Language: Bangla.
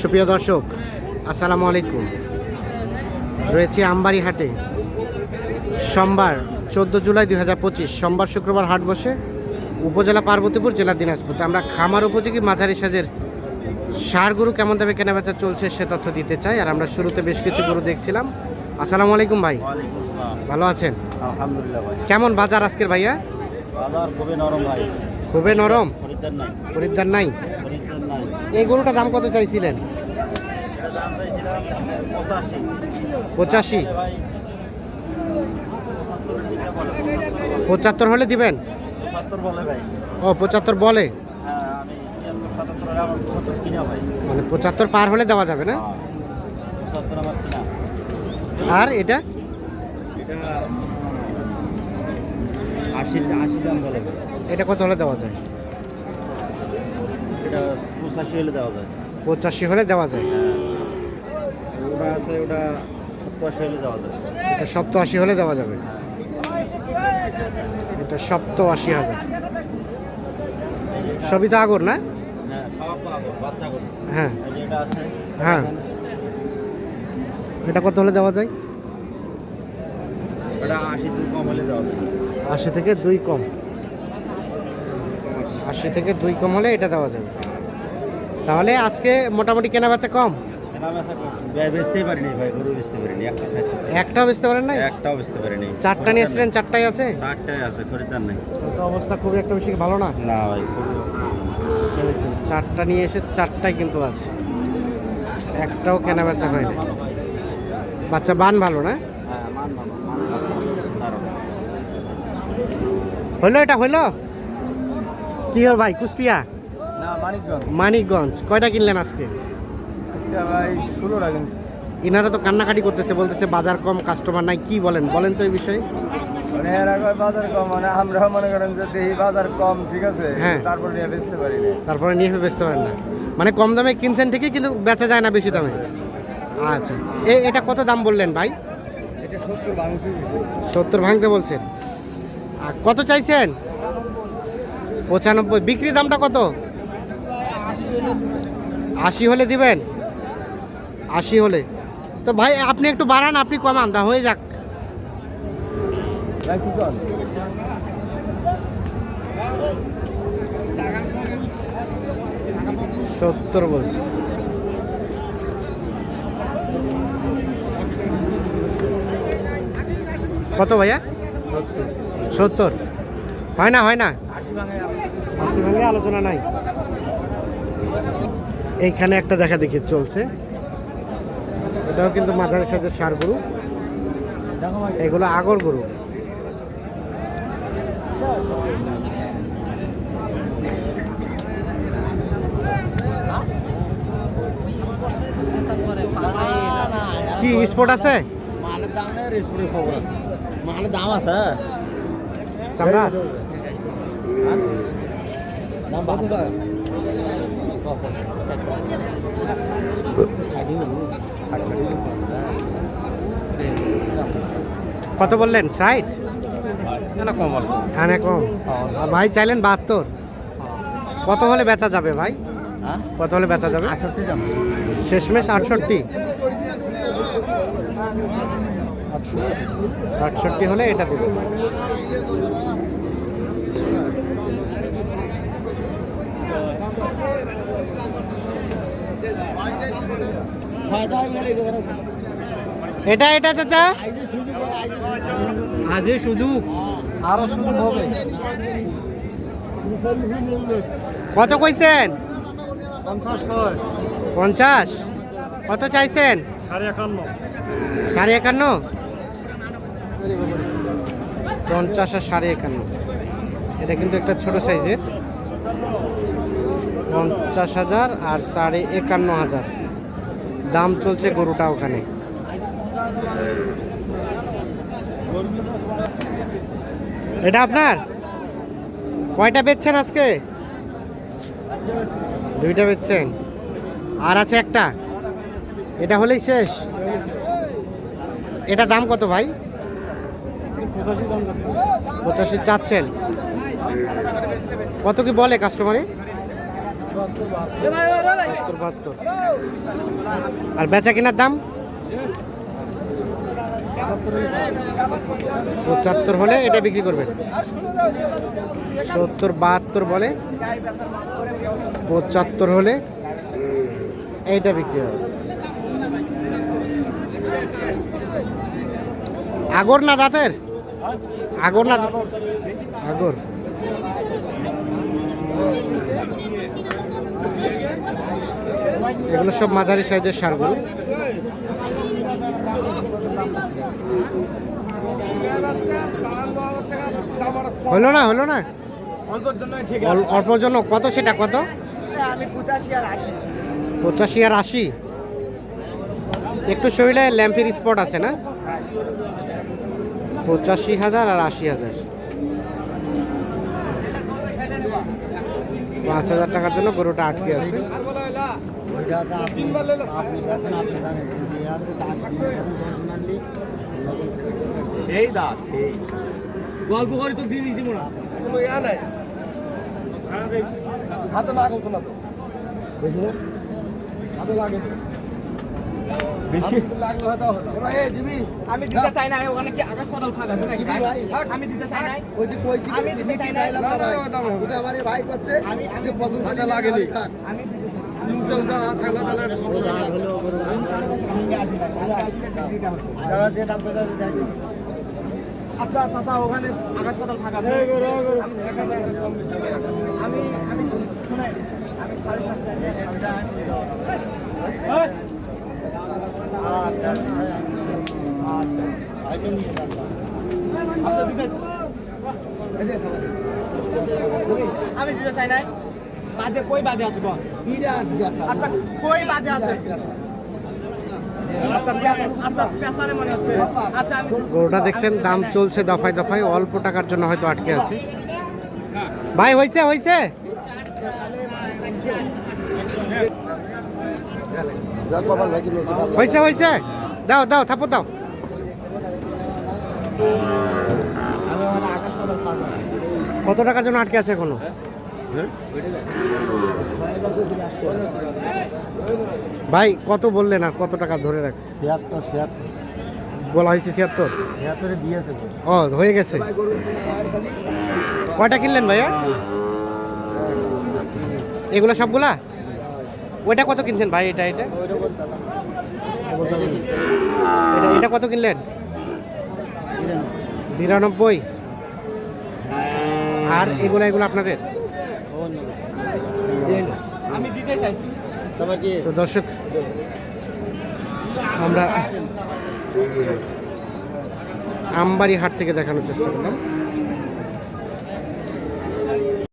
সুপ্রিয় দর্শক আসসালামু আলাইকুম। রয়েছে আমবাড়ি হাটে সোমবার চোদ্দ জুলাই দুই হাজার পঁচিশ সোমবার শুক্রবার হাট বসে উপজেলা পার্বতীপুর জেলা দিনাজপুর। আমরা খামার উপযোগী মাঝারি সাজের সার গরু কেমন দামে কেনাবেচা চলছে সে তথ্য দিতে চাই। আর আমরা শুরুতে বেশ কিছু গরু দেখছিলাম। আসসালামু আলাইকুম ভাই। ভালো আছেন? আলহামদুলিল্লাহ ভাই। কেমন বাজার আজকের ভাইয়া? বাজার খুবই নরম ভাই। খুবই নরম। খরিদ্দার নাই। খরিদ্দার নাই। এই গরুটা দাম কত চাইছিলেন? পঁচাশি। পঁচাত্তর হলে দিবেন? ও পঁচাত্তর বলে? মানে পঁচাত্তর পার হলে দেওয়া যাবে না? আর এটা? এটা কত হলে দেওয়া যায়? এটা পঁচাশি হলে দেওয়া যায়। পঁচাশি হলে দেওয়া যায়? হ্যাঁ। ওটা আছে ওটা পঁচাশি হলে দেওয়া যায়। এটা সপ্তআশি হলে দেওয়া যাবে? এটা সপ্ত আশি হাজার। সবই তো আগর না? হ্যাঁ হ্যাঁ। এটা হ্যাঁ। এটা কত হলে দেওয়া যায়? এটা আশি দুই কম হলে দেওয়া যায়। আশি থেকে দুই কম। আশি থেকে দুই কম হলে এটা দেওয়া যাবে। তাহলে আজকে মোটামুটি কেনা বেচা কম? কেনা বেচা কম। বে- বেচতেই পারিনি ভাই গরু বেচতে পারিনি। একটাও বেচতে পারেন না একটাও বেচতে পারিনি। চারটা চারটাই আছে? চারটাই আছে খরিদ্দার নেই। তো অবস্থা একটা বেশি ভালো না? না ভাই চারটা নিয়ে এসে চারটাই কিন্তু আছে। একটাও কেনা বেচা হয়নি। বাচ্চা বান ভালো না? হ্যাঁ। হইল এটা হইল? কি হল ভাই কুষ্টিয়া? মানিকগঞ্জ। কয়টা কিনলেন আজকে? ইনারা তো কান্নাকাটি করতেছে বলতেছে বাজার কম কাস্টমার নাই কি বলেন? বলেন তো এই বিষয়ে। মানে বাজার কম মানে আমরা মনে করেন যে দেখি বাজার কম ঠিক আছে? হ্যাঁ। তারপর নিয়ে বেচতে পারি না। তারপরে নিয়ে বেচতে পারেন না। মানে কম দামে কিনছেন ঠিকই কিন্তু বেচা যায় না বেশি দামে। আচ্ছা। এ এটা কত দাম বললেন ভাই? এটা সত্তর ভাঙতে সত্তর ভাঙতে বলছেন। আর কত চাইছেন? পঁচানব্বই। বিক্রি দামটা কত? আশি হলে দিবেন? আশি হলে। তো ভাই আপনি একটু বাড়ান আপনি কমান তা হয়ে যাক। সত্তর বলছে। কত ভাইয়া? সত্তর। হয় না হয় না। আশি ভাঙে আশি ভাঙে আলোচনা নাই। এইখানে একটা দেখা দেখি চলছে। এটাও কিন্তু মাঝারি সাজের সার গরু। এগুলো আগর গরু। কি স্পট আছে মালের দাম আছে? চামড়া? কত বললেন? ষাট? না কম খানে কম। ভাই চাইলেন বাহাত্তর। কত হলে বেচা যাবে ভাই? হ্যাঁ? কত হলে বেচা যাবে। শেষমেশ আটষট্টি। আটষট্টি হলে এটা দেবে। এটা এটা চাচা? আজই সুযোগ। আরও সুযোগ হবে। কত কইছেন? পঞ্চাশ। পঞ্চাশ কত চাইছেন? সাড়ে একান্ন সাড়ে একান্ন। পঞ্চাশ আর সাড়ে একান্ন। এটা কিন্তু একটা ছোট সাইজের। পঞ্চাশ হাজার আর সাড়ে একান্ন হাজার। দাম চলছে গরুটা ওখানে। এটা আপনার? কয়টা বেচছেন আজকে? দুইটা বেচছেন। আর আছে একটা? এটা হলেই শেষ। এটা দাম কত ভাই? পঁচাশি চাচ্ছেন। কত কি বলে কাস্টমারে আর বেচা কেনার দাম? পঁচাত্তর হলে এটা বিক্রি করবেন। সত্তর, বাহাত্তর বলে, পঁচাত্তর হলে এইটা বিক্রি হবে। আগর না দাঁতের? আগর না আগর। এগুলো সব মাঝারি সাইজের সারগুলো। হলো না হলো না? অল্পর জন্য কত সেটা কত? পঁচাশি আর আশি। একটু শরীরে ল্যাম্পের স্পট আছে না? পঁচাশি হাজার আর আশি হাজার। পাঁচ হাজার টাকার জন্য গরুটা আটকে আছে। সেই দাঁত সেই। গল্প করে তো দিয়ে দিব না। কোনো ইয়া নাই। হাতে লাগাবো না তো। হাতে লাগে। বেশি আমি দিতে চাই না ওখানে কি আকাশ পাতাল ফাঁক আছে নাকি ভাই আমি দিতে চাই না আমি দিতে চাই না আমি আমি পছন্দ লাগেনি আমি উঁচা উঁচা থাকলে তাহলে সমস্যা আচ্ছা আচ্ছা আচ্ছা ওখানে আকাশ পাতাল ফাঁক আছে আমি আমি শুনে আমি সাড়ে সাতটায় হ্যাঁ? আচ্ছা, দিতেছি। আমি দিতে চাই নাই। বাদে কই বাদে আছে কোন? আচ্ছা কই বাদে আছে? আচ্ছা আচ্ছা আচ্ছা গরুটা দেখছেন দাম চলছে দফায় দফায় অল্প টাকার জন্য হয়তো আটকে আছে। ভাই হয়েছে হয়েছে হয়েছে হয়েছে দাও দাও থাপো দাও। কত টাকার জন্য আটকে আছে এখনও? ভাই কত বললেন আর কত টাকা ধরে রাখছে? ছিয়াত্তর ছিয়াত্তর। বলা হয়েছে ছিয়াত্তর? ছিয়াত্তরে দিয়েছে ও হয়ে গেছে। কয়টা কিনলেন ভাইয়া? এগুলো সবগুলা? ওইটা কত কিনছেন ভাই এটা এটা? এটা কত কিনলেন? বিরানব্বই। আর এগুলো এগুলো আপনাদের? দর্শক, আমরা আমবাড়ি হাট থেকে দেখানোর চেষ্টা করলাম।